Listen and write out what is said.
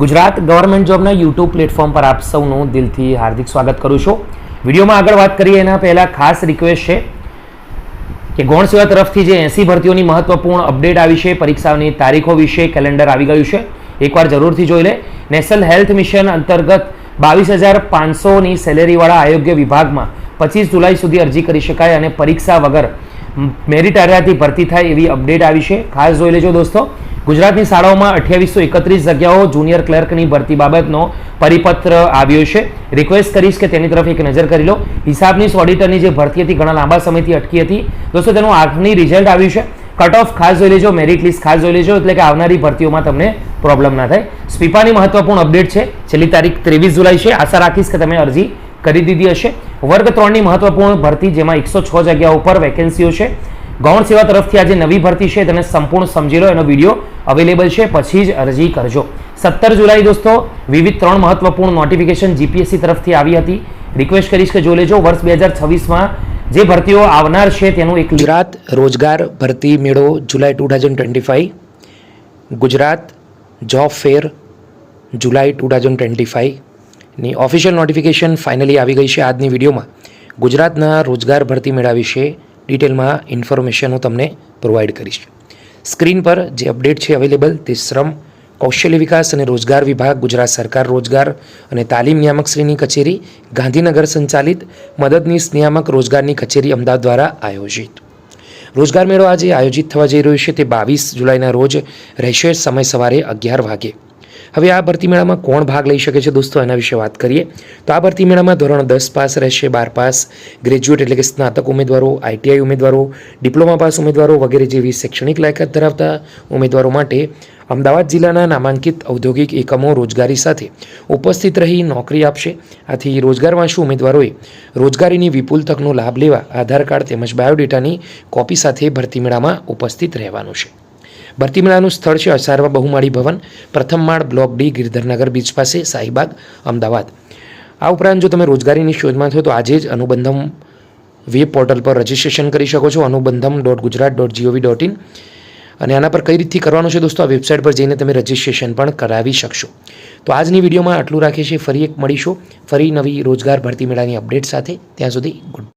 Gujarat government જોબના YouTube platform પર આપ સૌનું દિલથી હાર્દિક સ્વાગત કરું છું. વિડીયોમાં આગળ વાત કરીએ, એના પહેલાં ખાસ રિક્વેસ્ટ છે કે ગૌણ સેવા તરફથી જે એસી ભરતીઓની મહત્વપૂર્ણ અપડેટ આવી છે, પરીક્ષાઓની તારીખો વિશે કેલેન્ડર આવી ગયું છે, એકવાર જરૂરથી જોઈ લે. નેશનલ હેલ્થ મિશન અંતર્ગત બાવીસ હજાર પાંચસોની સેલેરીવાળા આયોગ્ય વિભાગમાં પચીસ જુલાઈ સુધી અરજી કરી શકાય અને પરીક્ષા વગર મેરિટ આધારથી ભરતી થાય એવી અપડેટ આવી છે. ખાસ જોઈ લેજો દોસ્તો. ગુજરાતની શાળાઓમાં અઠ્યાવીસો એકત્રીસ જગ્યાઓ જુનિયર ક્લર્કની ભરતી બાબતનો પરિપત્ર આવ્યો છે. રિક્વેસ્ટ કરીશ કે તેની તરફ એક નજર કરી લો. હિસાબની ઓડિટરની જે ભરતી હતી ઘણા લાંબા સમયથી અટકી હતી. દોસ્તો, તેનું આઠની રિઝલ્ટ આવ્યું છે. કટ ઓફ ખાસ જોઈ લેજો મેરિટ લિસ્ટ ખાસ જોઈ લેજો, એટલે કે આવનારી ભરતીઓમાં તમને પ્રોબ્લેમ ના થાય. સ્પીપાની મહત્વપૂર્ણ અપડેટ છે. છેલ્લી તારીખ ત્રેવીસ જુલાઈ છે. આશા રાખીશ કે તમે અરજી કરી દીધી હશે. વર્ગ ત્રણની મહત્વપૂર્ણ ભરતી, જેમાં એકસો છ જગ્યાઓ ઉપર વેકેન્સીઓ છે. ગૌણ સેવા તરફથી આજે નવી ભરતી છે, તેને સંપૂર્ણ સમજી લો, એનો વીડિયો અવેલેબલ છે, પછી જ અરજી કરજો. સત્તર જુલાઈ દોસ્તો, વિવિધ ત્રણ મહત્વપૂર્ણ નોટિફિકેશન જીપીએસસી તરફથી આવી હતી. રિક્વેસ્ટ કરીશ કે જો લેજો, વર્ષ બે હજાર છવ્વીસમાં જે ભરતીઓ આવનાર છે, તેનું એક ગુજરાત રોજગાર ભરતી મેળો July two thousand twenty five Gujarat job fair July two thousand twenty ફાઈવની official notification finally આવી ગઈ છે આજની વિડીયોમાં. ગુજરાતના રોજગાર ભરતી મેળા વિશે ડિટેલમાં ઇન્ફોર્મેશન હું તમને પ્રોવાઈડ કરીશ. સ્ક્રીન પર જે અપડેટ છે અવેલેબલ તે શ્રમ, કૌશલ્ય વિકાસ અને રોજગાર વિભાગ, ગુજરાત સરકાર રોજગાર અને તાલીમ નિયામક શ્રીની કચેરી, ગાંધીનગર સંચાલિત મદદનીશ નિયામક રોજગારની કચેરી અમદાવાદ દ્વારા આયોજિત. રોજગાર મેળો આજે આયોજિત થવા જઈ રહ્યો છે. તે બાવીસ જુલાઈના રોજ રહેશે. સમય સવારે અગિયાર વાગે. હવે આ ભરતી મેળામાં કોણ ભાગ લઈ શકે છે દોસ્તો? એના વિશે વાત કરીએ. તો આ ભરતી મેળામાં ધોરણ દસ પાસ રહેશે, બાર પાસ ગ્રેજ્યુએટ એટલે કે સ્નાતક ઉમેદવારો, આઈટીઆઈ ઉમેદવારો, ડિપ્લોમા પાસ ઉમેદવારો વગેરે જેવી શૈક્ષણિક લાયકાત ધરાવતા ઉમેદવારો માટે અમદાવાદ જિલ્લાના નામાંકિત ઔદ્યોગિક એકમો રોજગારી સાથે ઉપસ્થિત રહી નોકરી આપશે. આથી રોજગારવાંશુ ઉમેદવારોએ રોજગારીની વિપુલ તકનો લાભ લેવા આધાર કાર્ડ તેમજ બાયોડેટાની કોપી સાથે ભરતી મેળામાં ઉપસ્થિત રહેવાનું છે. ભરતી મેળાનું સ્થળ છે અસારવા બહુમાળી ભવન. પ્રથમ માળ બ્લોક ડી ગિરધરનગર બીચ પાસે, શાહીબાગ, અમદાવાદ. આ ઉપરાંત જો તમે રોજગારીની શોધમાં છો તો આજે જ અનુબંધમ વેબ પોર્ટલ પર રજિસ્ટ્રેશન કરી શકો છો, Anubandham dot Gujarat dot GOV dot in. અને આના પર કઈ રીતથી કરવાનું છે દોસ્તો, આ વેબસાઇટ પર જઈને તમે રજિસ્ટ્રેશન પણ કરાવી શકશો. તો આજની વિડીયોમાં આટલું રાખીએ છીએ. ફરી એક મળીશું. ફરી નવી રોજગાર ભરતી મેળાની અપડેટ સાથે. ત્યાં સુધી ગુડ